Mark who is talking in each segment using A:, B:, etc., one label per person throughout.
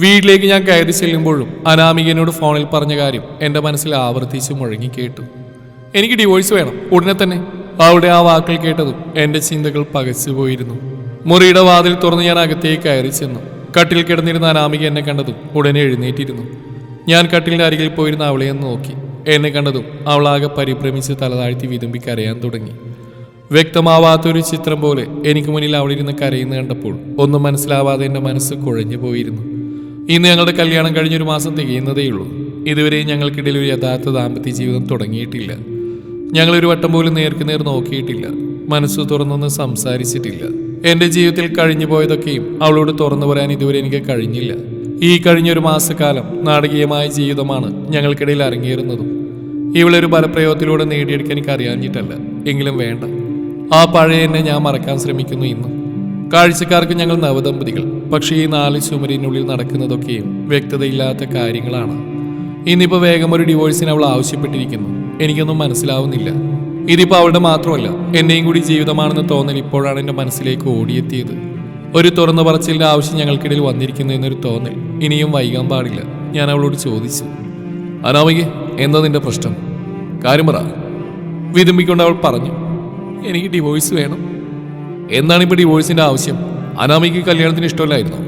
A: വീട്ടിലേക്ക് ഞാൻ കയറി ചെല്ലുമ്പോഴും അനാമികനോട് ഫോണിൽ പറഞ്ഞ കാര്യം എന്റെ മനസ്സിൽ ആവർത്തിച്ച് മുഴങ്ങി കേട്ടു. എനിക്ക് ഡിവോഴ്സ് വേണം. ഉടനെ തന്നെ അവിടെ ആ വാക്കുകൾ കേട്ടതും എന്റെ ചിന്തകൾ പകച്ചു പോയിരുന്നു. മുറിയുടെ വാതിൽ തുറന്ന് ഞാൻ അകത്തേക്ക് കയറി ചെന്നു. കട്ടിൽ കിടന്നിരുന്ന അനാമിക എന്നെ കണ്ടതും ഉടനെ എഴുന്നേറ്റിരുന്നു. ഞാൻ കട്ടിലിന്റെ അരികിൽ പോയിരുന്ന അവളെ ഒന്ന് നോക്കി. എന്നെ കണ്ടതും അവളാകെ പരിഭ്രമിച്ച് തലതാഴ്ത്തി വിതുമ്പി കരയാൻ തുടങ്ങി. വ്യക്തമാവാത്തൊരു ചിത്രം പോലെ എനിക്ക് മുന്നിൽ അവളിരുന്ന് കരയുന്ന കണ്ടപ്പോൾ ഒന്നും മനസ്സിലാവാതെ എന്റെ മനസ്സ് കുഴഞ്ഞു പോയിരുന്നു. ഇന്ന് ഞങ്ങളുടെ കല്യാണം കഴിഞ്ഞൊരു മാസം തികയുന്നതേ ഉള്ളൂ. ഇതുവരെയും ഞങ്ങൾക്കിടയിൽ ഒരു യഥാർത്ഥ ദാമ്പത്യ ജീവിതം തുടങ്ങിയിട്ടില്ല. ഞങ്ങളൊരു വട്ടം പോലും നേർക്ക് നേർ നോക്കിയിട്ടില്ല. മനസ്സ് തുറന്നൊന്ന് സംസാരിച്ചിട്ടില്ല. എന്റെ ജീവിതത്തിൽ കഴിഞ്ഞു പോയതൊക്കെയും അവളോട് തുറന്നു പറയാൻ ഇതുവരെ എനിക്ക് കഴിഞ്ഞില്ല. ഈ കഴിഞ്ഞൊരു മാസക്കാലം നാടകീയമായ ജീവിതമാണ് ഞങ്ങൾക്കിടയിൽ അരങ്ങേറുന്നതും. ഇവളൊരു ബലപ്രയോഗത്തിലൂടെ നേടിയെടുക്കാൻ എനിക്ക് അറിയാഞ്ഞിട്ടല്ല. എങ്കിലും വേണ്ട. ആ പഴയ എന്നെ ഞാൻ മറക്കാൻ ശ്രമിക്കുന്നു ഇന്നും. കാഴ്ചക്കാർക്ക് ഞങ്ങൾ നവദമ്പതികൾ. പക്ഷേ ഈ നാല് ചുമരിനുള്ളിൽ നടക്കുന്നതൊക്കെയും വ്യക്തതയില്ലാത്ത കാര്യങ്ങളാണ്. ഇന്നിപ്പോൾ വേഗം ഒരു ഡിവോഴ്സിന് അവൾ ആവശ്യപ്പെട്ടിരിക്കുന്നു. എനിക്കൊന്നും മനസ്സിലാവുന്നില്ല. ഇതിപ്പോൾ അവളുടെ മാത്രമല്ല എന്നെയും കൂടി ജീവിതമാണെന്ന് തോന്നൽ ഇപ്പോഴാണ് എന്റെ മനസ്സിലേക്ക് ഓടിയെത്തിയത്. ഒരു തുറന്നു പറച്ചിലിന്റെ ആവശ്യം ഞങ്ങൾക്കിടയിൽ വന്നിരിക്കുന്നു എന്നൊരു തോന്നൽ ഇനിയും വൈകാൻ പാടില്ല. ഞാൻ അവളോട് ചോദിച്ചു. അനാമിക എന്താ നിന്റെ പ്രശ്നം? കാര്യം പറ. വിതുമ്പിക്കൊണ്ട് അവൾ പറഞ്ഞു എനിക്ക് ഡിവോഴ്സ് വേണം. എന്താണ് ഇപ്പോൾ ഡിവോഴ്സിന്റെ ആവശ്യം? അനാമിക്ക് കല്യാണത്തിന് ഇഷ്ടമല്ലായിരുന്നു?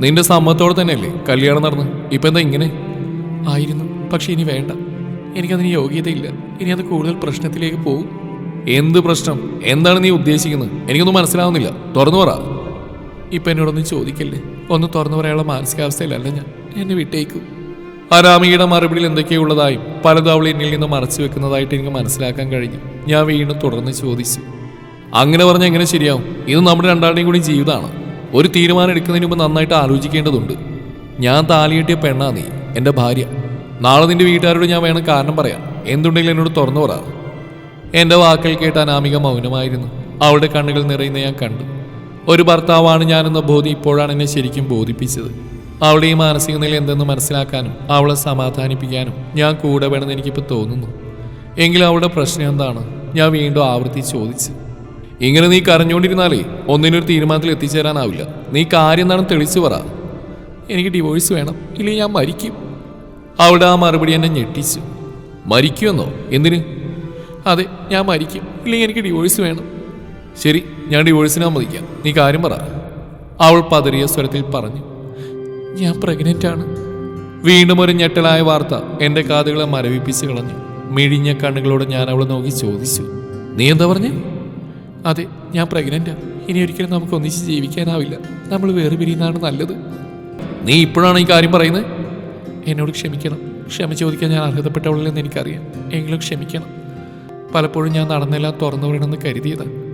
A: നിന്റെ സമ്മതത്തോടെ തന്നെയല്ലേ കല്യാണം നടന്ന്? ഇപ്പൊ എന്താ ഇങ്ങനെ? ആയിരുന്നു. പക്ഷെ ഇനി വേണ്ട. എനിക്കതിന് യോഗ്യതയില്ല. ഇനി അത് കൂടുതൽ പ്രശ്നത്തിലേക്ക് പോകും. എന്ത് പ്രശ്നം? എന്താണ് നീ ഉദ്ദേശിക്കുന്നത്? എനിക്കൊന്നും മനസ്സിലാവുന്നില്ല. തുറന്നു പറ. ഇപ്പൊ എന്നോടൊന്നും ചോദിക്കല്ലേ? ഒന്ന് തുറന്നു പറയാനുള്ള മാനസികാവസ്ഥയിലല്ല ഞാൻ. എന്നെ വിട്ടേക്കൂ. അനാമികയുടെ മറുപടിയിൽ എന്തൊക്കെയുള്ളതായും പലതും അവൾ എന്നിൽ നിന്ന് മറച്ചു വെക്കുന്നതായിട്ട് എനിക്ക് മനസ്സിലാക്കാൻ കഴിഞ്ഞു. ഞാൻ വീണ്ടും തുടർന്ന് ചോദിച്ചു. അങ്ങനെ പറഞ്ഞാൽ എങ്ങനെ ശരിയാവും? ഇത് നമ്മുടെ രണ്ടാളുടെയും കൂടി ജീവിതമാണ്. ഒരു തീരുമാനം എടുക്കുന്നതിന് മുമ്പ് നന്നായിട്ട് ആലോചിക്കേണ്ടതുണ്ട്. ഞാൻ താലിയെട്ടിയ പെണ്ണാ നീ എന്റെ ഭാര്യ. നാളെ നിന്റെ വീട്ടുകാരോട് ഞാൻ വേണം കാരണം പറയാം എന്തുണ്ടെങ്കിലും എന്നോട് തുറന്നു പറ. എന്റെ വാക്കുകൾ കേട്ട് അനാമിക മൗനമായിരുന്നു. അവളുടെ കണ്ണുകൾ നിറയുന്ന ഞാൻ കണ്ടു. ഒരു ഭർത്താവാണ് ഞാനെന്ന ബോധ്യം ഇപ്പോഴാണ് എന്നെ ശരിക്കും ബോധിപ്പിച്ചത്. അവളുടെ ഈ മാനസിക നില എന്തെന്ന് മനസ്സിലാക്കാനും അവളെ സമാധാനിപ്പിക്കാനും ഞാൻ കൂടെ വേണമെന്ന് എനിക്കിപ്പോൾ തോന്നുന്നു. എങ്കിലും അവളുടെ പ്രശ്നം എന്താണ്? ഞാൻ വീണ്ടും ആവർത്തി ചോദിച്ചു. ഇങ്ങനെ നീ കരഞ്ഞുകൊണ്ടിരുന്നാലേ ഒന്നിനൊരു തീരുമാനത്തിൽ എത്തിച്ചേരാനാവില്ല. നീ കാര്യം എന്താണെന്ന് തെളിച്ചു പറ. എനിക്ക് ഡിവോഴ്സ് വേണം. ഇല്ലെങ്കിൽ ഞാൻ മരിക്കും. അവിടെ ആ മറുപടി എന്നെ ഞെട്ടിച്ചു. മരിക്കുമെന്നോ? എന്തിന്? അതെ ഞാൻ മരിക്കും. ഇല്ലെങ്കിൽ എനിക്ക് ഡിവോഴ്സ് വേണം. ശരി ഞാൻ ഡിവോഴ്സിനാ മതിക്കാം. നീ കാര്യം പറ. അവൾ പതറിയ സ്വരത്തിൽ പറഞ്ഞു. ഞാൻ പ്രഗ്നന്റ് ആണ്. വീണ്ടും ഒരു ഞെട്ടലായ വാർത്ത എന്റെ കാതുകളെ മരവിപ്പിച്ച് കളഞ്ഞു. മിഴിഞ്ഞ കണ്ണുകളോട് ഞാൻ അവളെ നോക്കി ചോദിച്ചു. നീ എന്താ പറഞ്ഞേ? അതെ ഞാൻ പ്രഗ്നന്റാ ഇനി ഒരിക്കലും നമുക്ക് ഒന്നിച്ച് ജീവിക്കാനാവില്ല. നമ്മൾ വേറെ പിരിയുന്നതാണ് നല്ലത്. നീ ഇപ്പോഴാണ് ഈ കാര്യം പറയുന്നത്? എന്നോട് ക്ഷമിക്കണം. ക്ഷമ ചോദിക്കാൻ ഞാൻ അർഹതപ്പെട്ടവളല്ലെന്ന് എനിക്കറിയാം. എങ്കിലും ക്ഷമിക്കണം. പലപ്പോഴും ഞാൻ നടന്നെല്ലാം തുറന്നു പറയണമെന്ന് കരുതിയതാണ്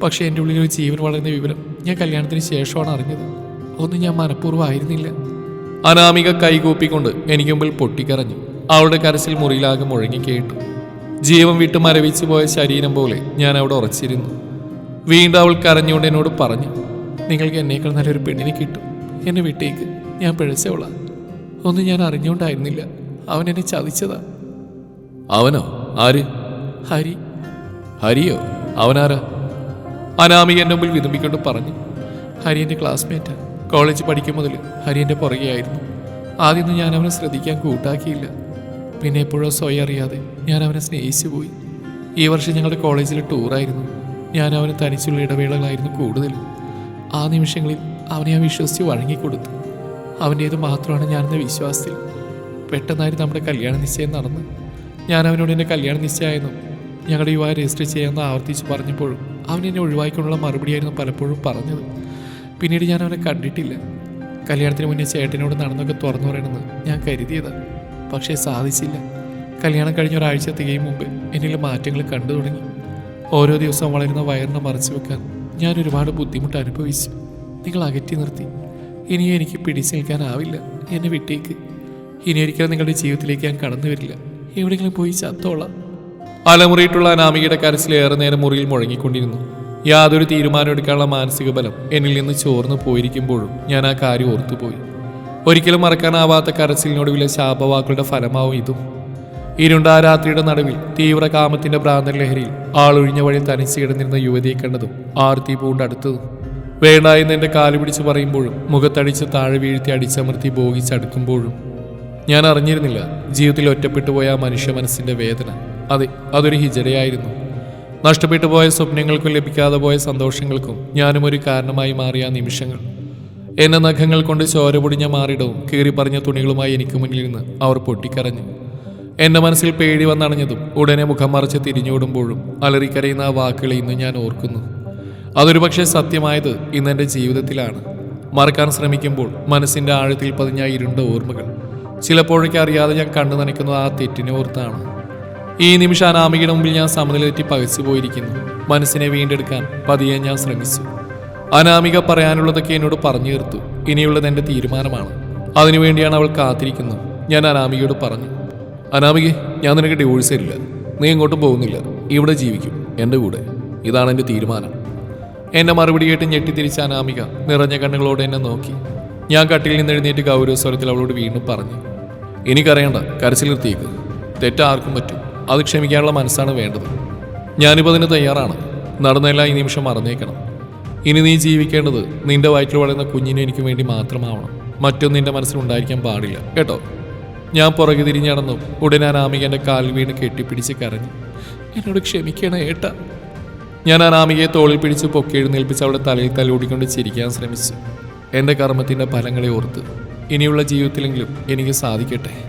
A: പക്ഷേ എന്റെ ഉള്ളിൽ ഒരു ജീവൻ വളരുന്ന വിവരം ഞാൻ കല്യാണത്തിന് ശേഷമാണ് അറിഞ്ഞത്. ഒന്നും ഞാൻ മനഃപൂർവം ആയിരുന്നില്ല. അനാമിക കൈകൂപ്പിക്കൊണ്ട് എനിക്ക് മുമ്പിൽ പൊട്ടിക്കറഞ്ഞു അവളുടെ കരച്ചിൽ മുറിയിലാകെ മുഴങ്ങി കേട്ടു. ജീവൻ വിട്ട് മരവിച്ചു പോയ ശരീരം പോലെ ഞാൻ അവിടെ ഉറച്ചിരുന്നു. വീണ്ടും അവൾ കരഞ്ഞുകൊണ്ട് എന്നോട് പറഞ്ഞു നിങ്ങൾക്ക് എന്നേക്കാൾ നല്ലൊരു പെണ്ണിനെ കിട്ടും. എന്നെ വിട്ടേക്ക്. ഞാൻ പിഴച്ചവളാ. ഒന്നും ഞാൻ അറിഞ്ഞുകൊണ്ടായിരുന്നില്ല. അവൻ എന്നെ ചതിച്ചതാ. അവനോ? ആര്? ഹരി. ഹരിയോ? അവനാരാ? അനാമി എന്റെ മുമ്പിൽ വിതുമ്പിക്കൊണ്ട് പറഞ്ഞു ഹരി എന്റെ ക്ലാസ്മേറ്റാ. കോളേജ് പഠിക്കും മുതൽ ഹരി എന്റെ പുറകെയായിരുന്നു. ആദ്യമൊന്നും ഞാൻ അവനെ ശ്രദ്ധിക്കാൻ കൂട്ടാക്കിയില്ല. പിന്നെ എപ്പോഴോ സ്വയം അറിയാതെ ഞാൻ അവനെ സ്നേഹിച്ചു പോയി ഈ വർഷം ഞങ്ങളുടെ കോളേജിൽ ടൂറായിരുന്നു ഞാൻ അവന് തനിച്ചുള്ള ഇടവേളകളായിരുന്നു കൂടുതൽ. ആ നിമിഷങ്ങളിൽ അവനെ ഞാൻ വിശ്വസിച്ച് വഴങ്ങിക്കൊടുത്തു. അവന്റേത് മാത്രമാണ് ഞാനെന്ന വിശ്വാസത്തിൽ. പെട്ടെന്നായിരുന്നു നമ്മുടെ കല്യാണ നിശ്ചയം നടന്ന്. ഞാൻ അവനോട് എന്റെ കല്യാണ നിശ്ചയമായിരുന്നു. ഞങ്ങളുടെ യുവാ രജിസ്റ്റർ ചെയ്യാമെന്ന് ആവർത്തിച്ച് പറഞ്ഞപ്പോഴും അവൻ എന്നെ ഒഴിവാക്കിക്കൊണ്ടുള്ള മറുപടിയായിരുന്നു പലപ്പോഴും പറഞ്ഞത്. പിന്നീട് ഞാൻ അവനെ കണ്ടിട്ടില്ല. കല്യാണത്തിന് മുന്നേ ചേട്ടനോട് നടന്നൊക്കെ തുറന്നു പറയണമെന്ന് ഞാൻ കരുതിയതാണ് പക്ഷേ സാധിച്ചില്ല. കല്യാണം കഴിഞ്ഞ ഒരാഴ്ച തികയും മുമ്പ് എന്നിൽ മാറ്റങ്ങൾ കണ്ടു തുടങ്ങി. ഓരോ ദിവസവും വളരുന്ന വയറിനെ മറച്ചു വെക്കാൻ ഞാൻ ഒരുപാട് ബുദ്ധിമുട്ട് അനുഭവിച്ചു. നിങ്ങൾ അകറ്റി നിർത്തി. ഇനിയും എനിക്ക് പിടിച്ചു നിൽക്കാനാവില്ല. എന്നെ വിട്ടേക്ക്. ഇനി ഒരിക്കലും നിങ്ങളുടെ ജീവിതത്തിലേക്ക് ഞാൻ കടന്നു വരില്ല. എവിടെയെങ്കിലും പോയി ചത്തോളാം. അലമുറിയിട്ടുള്ള അനാമികയുടെ കരച്ചിൽ ഏറെ നേരം മുറിയിൽ മുഴങ്ങിക്കൊണ്ടിരുന്നു. യാതൊരു തീരുമാനം എടുക്കാനുള്ള മാനസിക ബലം എന്നിൽ നിന്ന് ചോർന്നു പോയിരിക്കുമ്പോഴും ഞാൻ ആ കാര്യം ഓർത്തുപോയി. ഒരിക്കലും മറക്കാനാവാത്ത കരച്ചിലിനൊടുവിലെ ശാപവാക്കളുടെ ഫലമാവും ഇതും. ഇരുണ്ട രാത്രിയുടെ നടുവിൽ തീവ്ര കാമത്തിന്റെ ഭ്രാന്തൻ ലഹരിയിൽ ആളൊഴിഞ്ഞ വഴി തനിച്ച് കിടന്നിരുന്ന യുവതിയെ കണ്ടതും ആർത്തി പൂണ്ട് അടുത്തതും. വേണ്ട എന്ന് എന്റെ കാൽ പിടിച്ച് പറയുമ്പോഴും മുഖത്തടിച്ച് താഴെ വീഴ്ത്തി അടിച്ചമർത്തി ഭോഗിച്ചടുക്കുമ്പോഴും ഞാൻ അറിഞ്ഞിരുന്നില്ല ജീവിതത്തിൽ ഒറ്റപ്പെട്ടു പോയ ആ മനുഷ്യ മനസ്സിന്റെ വേദന. അതെ അതൊരു ഹിജടയായിരുന്നു നഷ്ടപ്പെട്ടു പോയ സ്വപ്നങ്ങൾക്കും ലഭിക്കാതെ പോയ സന്തോഷങ്ങൾക്കും ഞാനും ഒരു കാരണമായി മാറിയ ആ നിമിഷങ്ങൾ. എന്നെ നഖങ്ങൾ കൊണ്ട് ചോര പൊടിഞ്ഞ മാറിടവും കീറി പറഞ്ഞ തുണികളുമായി എനിക്ക് മുന്നിൽ നിന്ന് അവർ പൊട്ടിക്കരഞ്ഞു. എന്റെ മനസ്സിൽ പേടി വന്നണഞ്ഞതും ഉടനെ മുഖം മറച്ച് തിരിഞ്ഞോടുമ്പോഴും അലറിക്കരയുന്ന ആ വാക്കുകൾ ഇന്ന് ഞാൻ ഓർക്കുന്നു. അതൊരു പക്ഷേ സത്യമായത് ഇന്ന് എന്റെ ജീവിതത്തിലാണ്. മറക്കാൻ ശ്രമിക്കുമ്പോൾ മനസ്സിന്റെ ആഴത്തിൽ പതിഞ്ഞ ഇരുണ്ട ഓർമ്മകൾ ചിലപ്പോഴൊക്കെ അറിയാതെ ഞാൻ കണ്ണു നനയ്ക്കുന്നത് ആ തെറ്റിനെ ഓർത്താണ്. ഈ നിമിഷം അനാമികയുടെ മുമ്പിൽ ഞാൻ സമനിലേറ്റി പകച്ചു പോയിരിക്കുന്നു. മനസ്സിനെ വീണ്ടെടുക്കാൻ പതിയെ ഞാൻ ശ്രമിച്ചു. അനാമിക പറയാനുള്ളതൊക്കെ എന്നോട് പറഞ്ഞു തീർത്തു. ഇനിയുള്ളത് എന്റെ തീരുമാനമാണ്. അതിനുവേണ്ടിയാണ് അവൾ കാത്തിരിക്കുന്നത്. ഞാൻ അനാമികയോട് പറഞ്ഞു. അനാമികെ ഞാൻ നിനക്ക് ഡിവോഴ്സ് തരില്ല നീ എങ്ങോട്ടും പോകുന്നില്ല. ഇവിടെ ജീവിക്കും. എന്റെ കൂടെ. ഇതാണ് എന്റെ തീരുമാനം. എന്നെ മറുപടി കേട്ട് ഞെട്ടിത്തിരിച്ച അനാമിക നിറഞ്ഞ കണ്ണുകളോടെ എന്നെ നോക്കി. ഞാൻ കട്ടിൽ നിന്ന് എഴുന്നേറ്റ് ഗൗരവ സ്വരത്തിൽ അവളോട് വീണ്ടും പറഞ്ഞു. എനിക്കറിയണ്ട കരച്ചിൽ നിർത്തിയേക്ക്. തെറ്റാർക്കും പറ്റും. അത് ക്ഷമിക്കാനുള്ള മനസ്സാണ് വേണ്ടത്. ഞാനിപ്പോൾ അതിന് തയ്യാറാണ്. നടന്നെല്ലാം ഈ നിമിഷം മറന്നേക്കണം. ഇനി നീ ജീവിക്കേണ്ടത് നിന്റെ വയറ്റിൽ വളരുന്ന കുഞ്ഞിനെ എനിക്ക് വേണ്ടി മാത്രമാവണം. മറ്റൊന്നും നിന്റെ മനസ്സിലുണ്ടായിരിക്കാൻ പാടില്ല. കേട്ടോ? ഞാൻ പുറകെ തിരിഞ്ഞ് നടന്നു. ഉടനെ അനാമികന്റെ കാലിൽ വീണ് കെട്ടിപ്പിടിച്ച് കരഞ്ഞു. എന്നോട് ക്ഷമിക്കണേ ഏട്ട. ഞാൻ അനാമികയെ തോളിൽ പിടിച്ച് പൊക്കി എഴുന്നേൽപ്പിച്ച് അവളുടെ തലയിൽ തലോടിക്കൊണ്ട് ചിരിക്കാൻ ശ്രമിച്ചു. എന്റെ കർമ്മത്തിന്റെ ഫലങ്ങളെ ഓർത്ത് ഇനിയുള്ള ജീവിതത്തിലെങ്കിലും എനിക്ക് സാധിക്കട്ടെ.